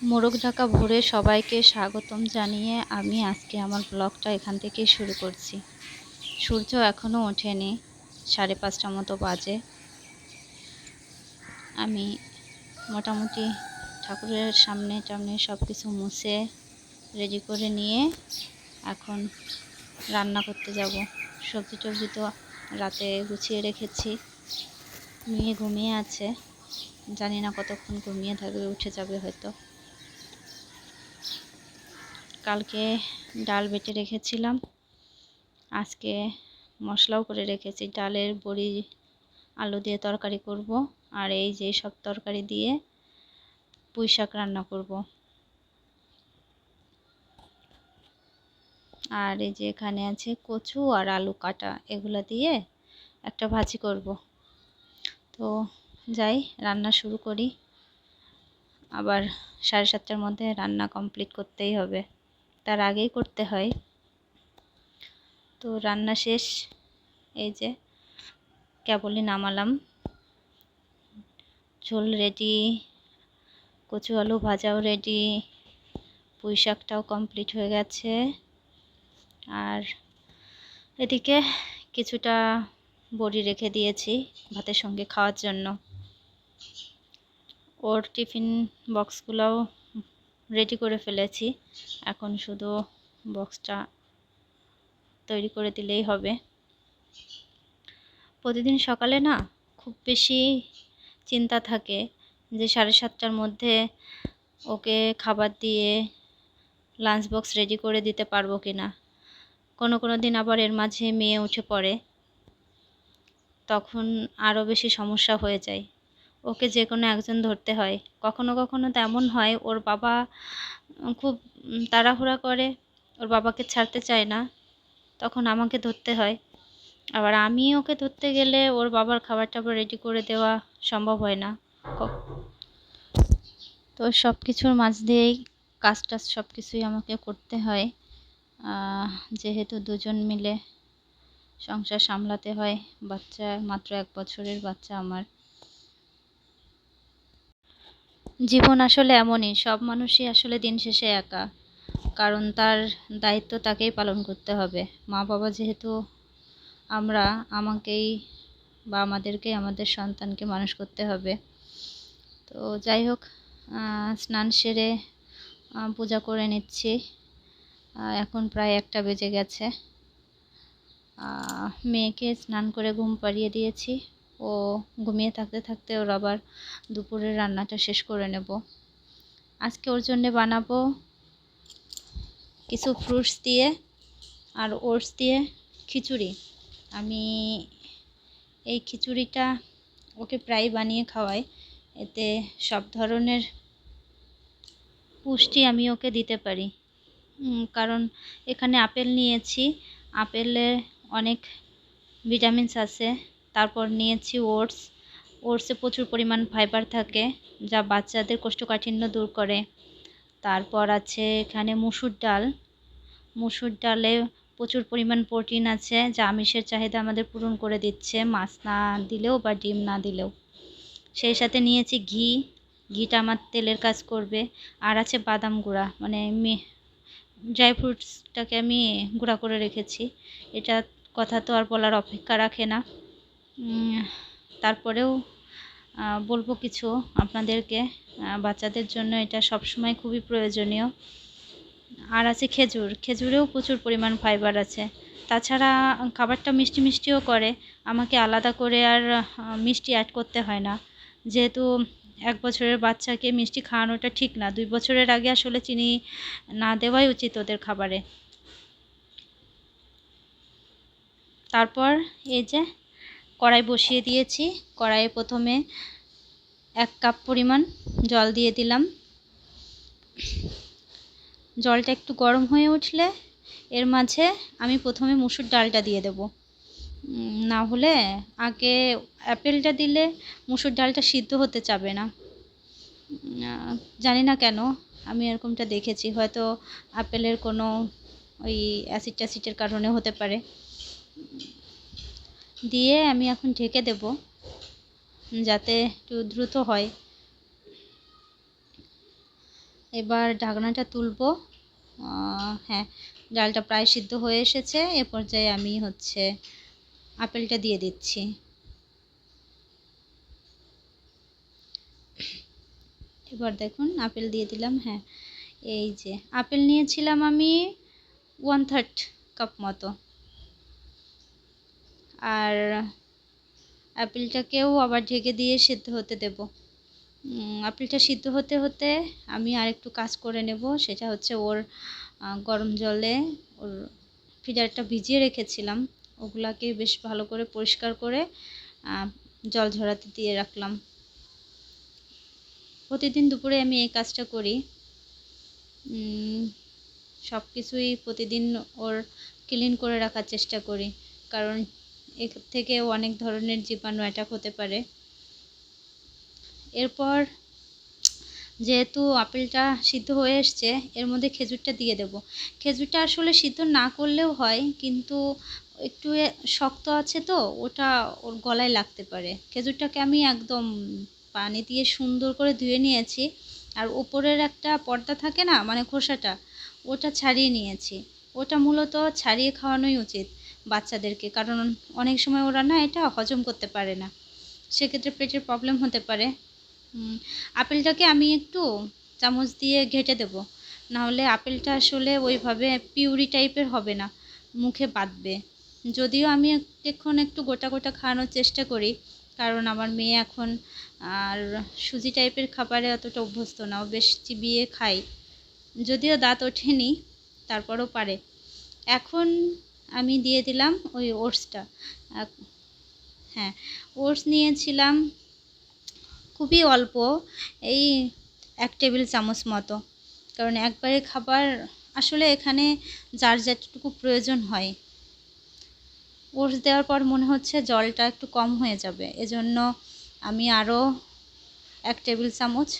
মোরগ ঢাকা ভোরে সবাইকে স্বাগতম জানিয়ে আমি আজকে আমার ব্লগটা এখান থেকেই শুরু করছি। সূর্য এখনও ওঠেনি, সাড়ে পাঁচটা মতো বাজে। আমি মোটামুটি ঠাকুরের সামনে টামনে সব কিছু মুছে রেডি করে নিয়ে এখন রান্না করতে যাব। সবজি টবজি তো রাতে গুছিয়ে রেখেছি। মেয়ে ঘুমিয়ে আছে, জানি না কতক্ষণ ঘুমিয়ে থাকবে, উঠে যাবে হয়তো। কালকে ডাল বেটে রেখেছিলাম। আজকে মশলাও করে রেখেছি। ডালের বড়ি, আলু দিয়ে তরকারি করব আর এই যে সব তরকারি দিয়ে পুঁই শাক রান্না করব। আর এই যে এখানে আছে কচু আর আলু কাটা, এগুলো দিয়ে একটা ভাজি করব। তো যাই, রান্না শুরু করি। আবার সাড়ে সাতটার মধ্যে রান্না কমপ্লিট করতেই হবে। তার আগেই করতে হয়। তো রান্না শেষ। এই যে কেবলই নামালাম। ঝোল রেডি কচু আলু ভাজাও রেডি পুঁই শাকটাও কমপ্লিট হয়ে গেছে। আর এদিকে কিছুটা বড়ি রেখে দিয়েছি ভাতের সঙ্গে খাওয়ার জন্য। ওর টিফিন বক্সগুলোও রেডি করে ফেলেছি। এখন শুধু বক্সটা তৈরি করে দিলেই হবে। প্রতিদিন সকালে না খুব বেশি চিন্তা থাকে যে সাড়ে সাতটার মধ্যে ওকে খাবার দিয়ে লাঞ্চ বক্স রেডি করে দিতে পারব কি না কোনো কোনো দিন আবার এর মাঝে মেয়ে উঠে পড়ে, তখন আরও বেশি সমস্যা হয়ে যায়। ওকে যে কোনো একজন ধরতে হয়। কখনো কখনো তেমন হয়, ওর বাবা খুব তাড়াহুড়া করে, ওর বাবাকে ছাড়তে চায় না, তখন আমাকে ধরতে হয়। আবার আমি ওকে ধরতে গেলে ওর বাবার খাবার টাবার রেডি করে দেওয়া সম্ভব হয় না। তো সব কিছুর মাঝ দিয়েই কাজ টাজ সব কিছুই আমাকে করতে হয়। যেহেতু দুজন মিলে সংসার সামলাতে হয়, বাচ্চা মাত্র এক বছরের বাচ্চা আমার। জীবন আসলে এমনই, সব মানুষই আসলে দিন শেষে একা। কারণ তার দায়িত্ব তাকেই পালন করতে হবে। মা বাবা যেহেতু আমরা, আমাকেই বা আমাদেরকেই আমাদের সন্তানকে মানুষ করতে হবে। তো যাই হোক স্নান সেরে পূজা করে নিচ্ছি। এখন প্রায় একটা বেজে গেছে। মেয়েকে স্নান করে ঘুম পাড়িয়ে দিয়েছি। ও ঘুমিয়ে থাকতে থাকতে ওর আবার দুপুরের রান্নাটা শেষ করে নেব। আজকে ওর জন্যে বানাবো কিছু ফ্রুটস দিয়ে আর ওটস দিয়ে খিচুড়ি। আমি এই খিচুড়িটা ওকে প্রায় বানিয়ে খাওয়াই। এতে সব ধরনের পুষ্টি আমি ওকে দিতে পারি। কারণ এখানে আপেল নিয়েছি। আপেলে অনেক ভিটামিনস আছে। তারপর নিয়েছি ওটস। ওটসে প্রচুর পরিমাণ ফাইবার থাকে, যা বাচ্চাদের কোষ্ঠকাঠিন্য দূর করে। তারপর আছে এখানে মুসুর ডাল। মুসুর ডালে প্রচুর পরিমাণ প্রোটিন আছে, যা আমিষের চাহিদা আমাদের পূরণ করে দিচ্ছে, মাছ না দিলেও বা ডিম না দিলেও। সেই সাথে নিয়েছি ঘি। ঘিটা আমার তেলের কাজ করবে। আর আছে বাদাম গুঁড়া মানে ড্রাই ফ্রুটসটাকে আমি গুঁড়া করে রেখেছি। এটা কথা তো আর বলার অপেক্ষা রাখে না। তারপরেও বলব কিছু আপনাদেরকে। বাচ্চাদের জন্য এটা সবসময় খুবই প্রয়োজনীয়। আর আছে খেজুর। খেজুরেও প্রচুর পরিমাণ ফাইবার আছে। তাছাড়া খাবারটা মিষ্টি মিষ্টিও করে। আমাকে আলাদা করে আর মিষ্টি অ্যাড করতে হয় না। যেহেতু এক বছরের বাচ্চাকে মিষ্টি খাওয়ানোটা ঠিক না। দুই বছরের আগে আসলে চিনি না দেওয়াই উচিত ওদের খাবারে। তারপর এই যে কড়াই বসিয়ে দিয়েছি। কড়াইয়ে প্রথমে এক কাপ পরিমাণ জল দিয়ে দিলাম। জলটা একটু গরম হয়ে উঠলে এর মাঝে আমি প্রথমে মুসুর ডালটা দিয়ে দেব। না হলে আগে অ্যাপেলটা দিলে মুসুর ডালটা সিদ্ধ হতে চাবে না। জানি না কেন, আমি এরকমটা দেখেছি। হয়তো আপেলের কোনো ওই অ্যাসিড ট্যাসিডের কারণে হতে পারে। দিয়ে আমি এখন ঢেকে দেব, যাতে একটু দ্রুত হয়। এবার ঢাকনাটা তুলবো। হ্যাঁ ডালটা প্রায় সিদ্ধ হয়ে এসেছে। এ পর্যায়ে আমি হচ্ছে আপেলটা দিয়ে দিচ্ছি। এবার দেখুন, আপেল দিয়ে দিলাম। হ্যাঁ এই যে, আপেল নিয়েছিলাম আমি ওয়ান থার্ড কাপ মতো। আর আপেলটাকেও আবার ঢেকে দিয়ে সিদ্ধ হতে দেব। আপেলটা সিদ্ধ হতে হতে আমি আর একটু কাজ করে নেব, সেটা হচ্ছে ওর গরম জলে ওর ফিডারটা ভিজিয়ে রেখেছিলাম। ওগুলাকে বেশ ভালো করে পরিষ্কার করে জল ঝরাতে দিয়ে রাখলাম। প্রতিদিন দুপুরে আমি এই কাজটা করি। সব কিছুই প্রতিদিন ওর ক্লিন করে রাখার চেষ্টা করি। কারণ এর থেকে অনেক ধরনের জীবাণু অ্যাটাক হতে পারে। এরপর যেহেতু আপেলটা সিদ্ধ হয়ে এসছে, এর মধ্যে খেজুরটা দিয়ে দেব। খেজুরটা আসলে সিদ্ধ না করলেও হয়, কিন্তু একটু শক্ত আছে তো, ওটা ওর গলায় লাগতে পারে। খেজুরটাকে আমি একদম পানি দিয়ে সুন্দর করে ধুয়ে নিয়েছি। আর উপরের একটা পর্দা থাকে না মানে খোসাটা, ওটা ছাড়িয়ে নিয়েছি। ওটা মূলত ছাড়িয়ে খাওয়ানোই উচিত। বাচ্চাদেরকে। কারণ অনেক সময় ওরা না এটা হজম করতে পারে না। সেক্ষেত্রে পেটের প্রবলেম হতে পারে। আপেলটাকে আমি একটু চামচ দিয়ে ঘেঁটে দেব। নাহলে আপেলটা আসলে ওইভাবে পিউরি টাইপের হবে না। মুখে বাঁধবে। যদিও আমি এখন একটু গোটা গোটা খাওয়ানোর চেষ্টা করি। কারণ আমার মেয়ে এখন আর সুজি টাইপের খাবারে অতটা অভ্যস্ত না। ও বেশ চিবিয়ে খায়। যদিও দাঁত ওঠেনি, তারপরও পারে। এখন আমি দিয়ে দিলাম ওই ওটসটা। হ্যাঁ ওটস নিয়েছিলাম খুবই অল্প, এই এক টেবিল চামচ মতো। কারণ একবারে খাবার আসলে এখানে যার যতটুকু প্রয়োজন হয়। ওটস দেওয়ার পর মনে হচ্ছে জলটা একটু কম হয়ে যাবে। এজন্য আমি আরও এক টেবিল চামচ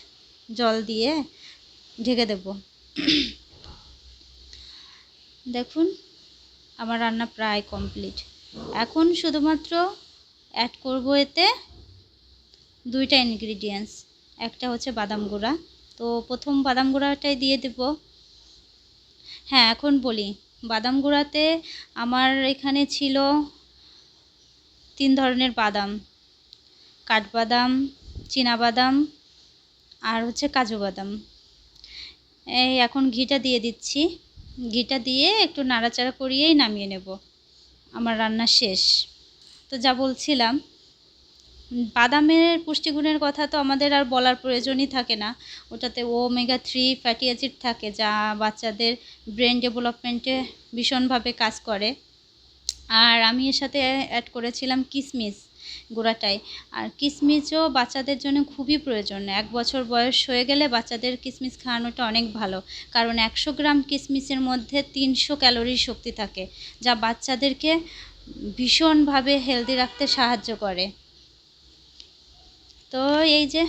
জল দিয়ে ঢেকে দেব। দেখুন আমার রান্না প্রায় কমপ্লিট। এখন শুধুমাত্র অ্যাড করব এতে দুইটা ইনগ্রিডিয়েন্টস একটা হচ্ছে বাদাম গুঁড়া। তো প্রথম বাদাম গুঁড়াটাই দিয়ে দেব। হ্যাঁ এখন বলি, বাদাম গুঁড়াতে আমার এখানে ছিল তিন ধরনের বাদাম। কাঠবাদাম বাদাম আর হচ্ছে কাজু বাদাম। এই এখন ঘিটা দিয়ে দিচ্ছি। ঘিটা দিয়ে একটু নাড়াচাড়া করিয়েই নামিয়ে নেব। আমার রান্না শেষ। তো যা বলছিলাম, বাদামের পুষ্টিগুণের কথা তো আমাদের আর বলার প্রয়োজনই থাকে না। ওটাতে ওমেগা থ্রি ফ্যাটি অ্যাসিড থাকে, যা বাচ্চাদের ব্রেন ডেভেলপমেন্টে ভীষণভাবে কাজ করে। আর আমি এর সাথে অ্যাড করেছিলাম কিশমিশ গুঁড়াটাই আর কিশমিশও বাচ্চাদের জন্য খুবই প্রয়োজন। এক বছর বয়স হয়ে গেলে বাচ্চাদের কিশমিশ খাওয়ানোটা অনেক ভালো। কারণ একশো গ্রাম কিশমিশের মধ্যে তিনশো ক্যালোরির শক্তি থাকে, যা বাচ্চাদেরকে ভীষণভাবে হেলদি রাখতে সাহায্য করে। তো এই যে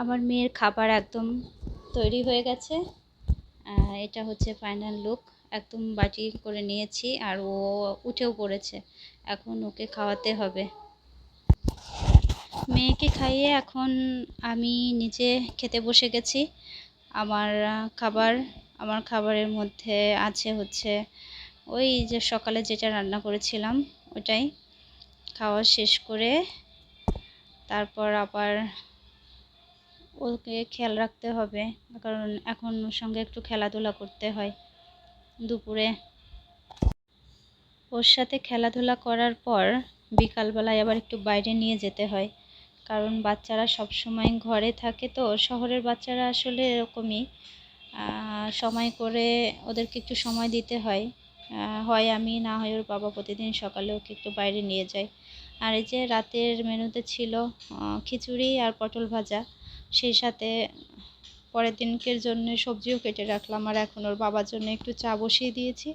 আমার মেয়ের খাবার একদম তৈরি হয়ে গেছে। এটা হচ্ছে ফাইনাল লুক একদম বাটি করে নিয়েছি আর ও উঠেও পড়েছে। এখন ওকে খাওয়াতে হবে। মেয়েকে খাইয়ে এখন আমি নিজে খেতে বসে গেছি। আমার খাবার, আমার খাবারের মধ্যে আছে হচ্ছে ওই যে সকালে যেটা রান্না করেছিলাম ওটাই। খাওয়া শেষ করে তারপর আবার ওকে খেয়াল রাখতে হবে। কারণ এখন ওর সঙ্গে একটু খেলাধুলা করতে হয়। দুপুরে। ওর সাথে খেলাধুলা করার পর বিকালবেলায় আবার একটু বাইরে নিয়ে যেতে হয়। কারণ বাচ্চারা সব সময় ঘরে থাকে তো, শহরের বাচ্চারা আসলে এরকমই। সময় করে ওদেরকে একটু সময় দিতে হয়। হয় আমি, না হয় ওর বাবা প্রতিদিন সকালে ওকে একটু বাইরে নিয়ে যায়। আর এই যে রাতের মেনুতে ছিল খিচুড়ি আর পটল ভাজা। সেই সাথে পরের দিনকের জন্য সবজিও কেটে রাখলাম আর এখন ওর বাবার জন্য একটু চা বসিয়ে দিয়েছি।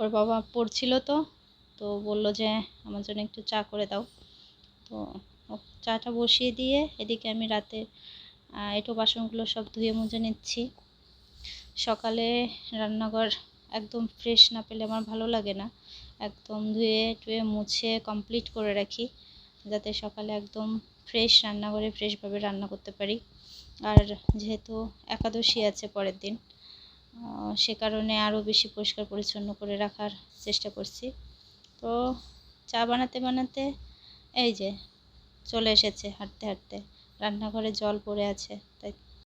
ওর বাবা পড়ছিল তো তো বলল যে আমার জন্য একটু চা করে দাও। তো চাটা বসিয়ে দিয়ে এদিকে আমি রাতে এঁটো বাসনগুলো সব ধুয়ে মুছে নিচ্ছি। সকালে রান্নাঘর একদম ফ্রেশ না পেলে আমার ভালো লাগে না। একদম ধুয়ে টুয়ে মুছে কমপ্লিট করে রাখি। যাতে সকালে একদম ফ্রেশ রান্না করে ফ্রেশভাবে রান্না করতে পারি। আর যেহেতু একাদশী আছে পরের দিন সে কারণে আরও বেশি পরিষ্কার পরিচ্ছন্ন করে রাখার চেষ্টা করছি। তো চা বানাতে বানাতে এই যে চলে এসেছে হাঁটতে হাঁটতে। রান্নাঘরে জল পড়ে আছে, তাই